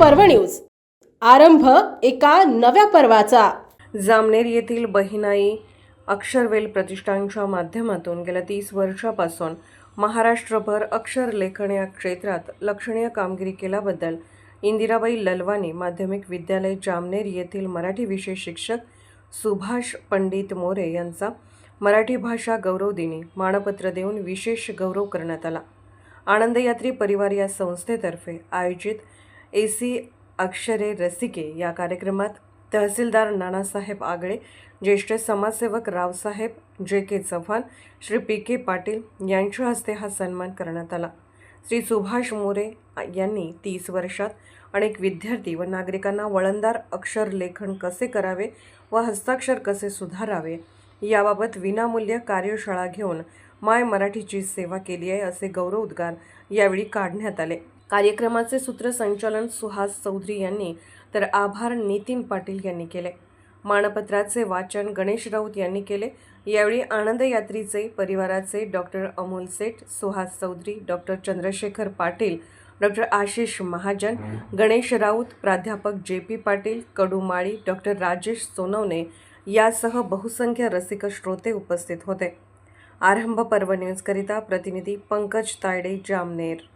पर्व न्यूज. आरंभ एका नव्या पर्वाचा. जामनेर येथील बहिणाई अक्षरवेल प्रतिष्ठानच्या माध्यमातून गेल्या तीस वर्षापासून महाराष्ट्रभर अक्षर लेखन या क्षेत्रात लक्षणीय कामगिरी केल्याबद्दल इंदिराबाई ललवानी माध्यमिक विद्यालय जामनेर येथील मराठी विषय शिक्षक सुभाष पंडित मोरे यांचा मराठी भाषा गौरव दिनी मानपत्र देऊन विशेष गौरव करण्यात आला. आनंदयात्री परिवार या संस्थेतर्फे आयोजित ए सी अक्षरे रसिके या कार्यक्रमात तहसीलदार नानासाहेब आगळे ज्येष्ठ समाजसेवक Raosaheb J K Chavan Shri P K Patil यांच्या हस्ते हा सन्मान करण्यात आला. श्री सुभाष मोरे यांनी तीस वर्षात अनेक विद्यार्थी व नागरिकांना वळणदार अक्षर लेखन कसे करावे व हस्ताक्षर कसे सुधारावे याबाबत विनामूल्य कार्यशाळा घेऊन माय मराठीची सेवा केली आहे असे गौरवोद्गार यावेळी काढण्यात आले. कार्यक्रमाचे सूत्रसंचालन सुहास चौधरी यांनी तर आभार नितीन पाटील यांनी केले. मानपत्राचे वाचन गणेश राऊत यांनी केले. यावेळी आनंद यात्रीचे परिवाराचे doctor Amol Seth Suhas Chaudhari doctor Chandrashekhar Patil doctor Ashish Mahajan Ganesh Raut प्राध्यापक J P Patil Kadu Mali doctor Rajesh Sonawane यासह बहुसंख्य रसिक श्रोते उपस्थित होते. आरंभ पर्व न्यूजकरिता प्रतिनिधी पंकज तायडे जामनेर.